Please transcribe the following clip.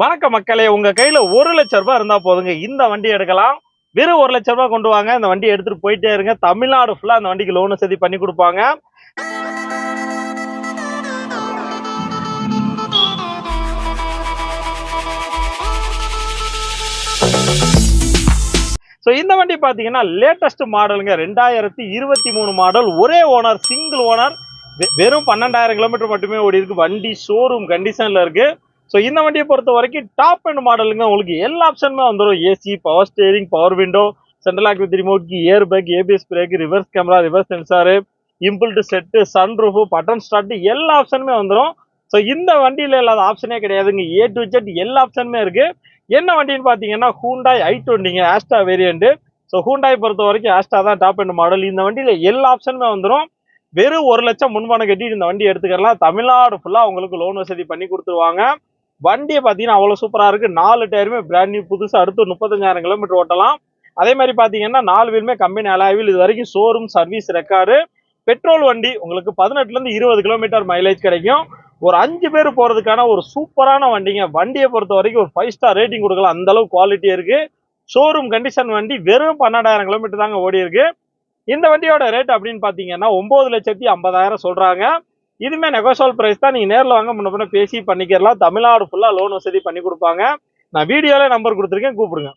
வணக்க மக்களே. உங்க கையில ஒரு லட்ச ரூபாய் இருந்தா போதுங்க. இந்த வண்டி எடுக்கலாம். வெறும் ஒரு லட்ச ரூபாய் கொண்டு வாங்க. இந்த வண்டி எடுத்துட்டு போயிட்டே இருங்க. தமிழ்நாடு ஃபுல்லா அந்த வண்டிக்கு லோன் சதி பண்ணி கொடுப்பாங்க. ஸோ இந்த வண்டி பார்த்தீங்கன்னா லேட்டஸ்ட் மாடலுங்க ரெண்டாயிரத்தி இருபத்தி மூணு மாடல் ஒரே ஓனர் சிங்கிள் ஓனர் வெறும் பன்னெண்டாயிரம் கிலோமீட்டர் மட்டுமே ஓடி இருக்கு வண்டி ஷோரூம் கண்டிஷனில் இருக்குது ஸோ இந்த வண்டியை பொறுத்த வரைக்கும் டாப் அண்ட் மாடலுங்க உங்களுக்கு எல்லா ஆப்ஷனுமே வந்துடும் AC power steering power window central lock with remote air bag ABS brake reverse camera reverse sensor inbuilt set sunroof button start எல்லா ஆப்ஷனுமே வந்துடும் ஸோ இந்த வண்டியில் இல்லாத ஆப்ஷனே கிடையாதுங்க. ஏ டு ஜெட் எல்லா ஆப்ஷனுமே இருக்குது என்ன வண்டின்னு பார்த்தீங்கன்னா ஹூண்டாய் ஐ டுவெண்ட்டிங்க ஆஸ்டா வேரியண்ட்டு ஸோ ஹூண்டாய் பொறுத்த வரைக்கும் ஆஸ்டா தான் டாப் அண்ட் மாடல் இந்த வண்டியில் எல்லா ஆப்ஷனுமே வந்துடும் வெறும் ஒரு லட்சம் முன்பணம் கட்டி இந்த வண்டி எடுத்துக்கலாம் தமிழ்நாடு ஃபுல்லாக உங்களுக்கு லோன் வசதி பண்ணி கொடுத்துருவாங்க. வண்டியை பார்த்தீங்கன்னா அவ்வளோ சூப்பராக இருக்குது நாலு டயருமே பிராண்ட் நியூ புதுசாக அடுத்து முப்பத்தஞ்சாயிரம் கிலோமீட்டர் ஓட்டலாம். அதே மாதிரி பார்த்தீங்கன்னா நாலு வீலுமே கம்பெனி அலாவில் இது வரைக்கும் ஷோரூம் சர்வீஸ் ரெக்கார்டு பெட்ரோல் வண்டி உங்களுக்கு பதினெட்டுலேருந்து இருபது கிலோமீட்டர் மைலேஜ் கிடைக்கும். ஒரு அஞ்சு பேர் போகிறதுக்கான ஒரு சூப்பரான வண்டிங்க. வண்டியை பொறுத்த வரைக்கும் ஒரு ஃபைவ் ஸ்டார் ரேட்டிங் கொடுக்கலாம். அந்த குவாலிட்டி இருக்குது ஷோரூம் கண்டிஷன் வண்டி வெறும் பன்னெண்டாயிரம் கிலோமீட்டர் தாங்க ஓடி இருக்கு இந்த வண்டியோட ரேட் அப்படின்னு பார்த்தீங்கன்னா ஒம்பது லட்சத்தி ஐம்பதாயிரம் சொல்கிறாங்க இதுவுமே நெகோசியல் பிரைஸ் தான். நீங்க நேரில் வாங்க முன்ன பின்ன பேசி பண்ணிக்கிறலாம். தமிழ்நாடு ஃபுல்லா லோன் வசதி பண்ணி கொடுப்பாங்க. நான் வீடியோல நம்பர் கொடுத்துருக்கேன் கூப்பிடுங்க.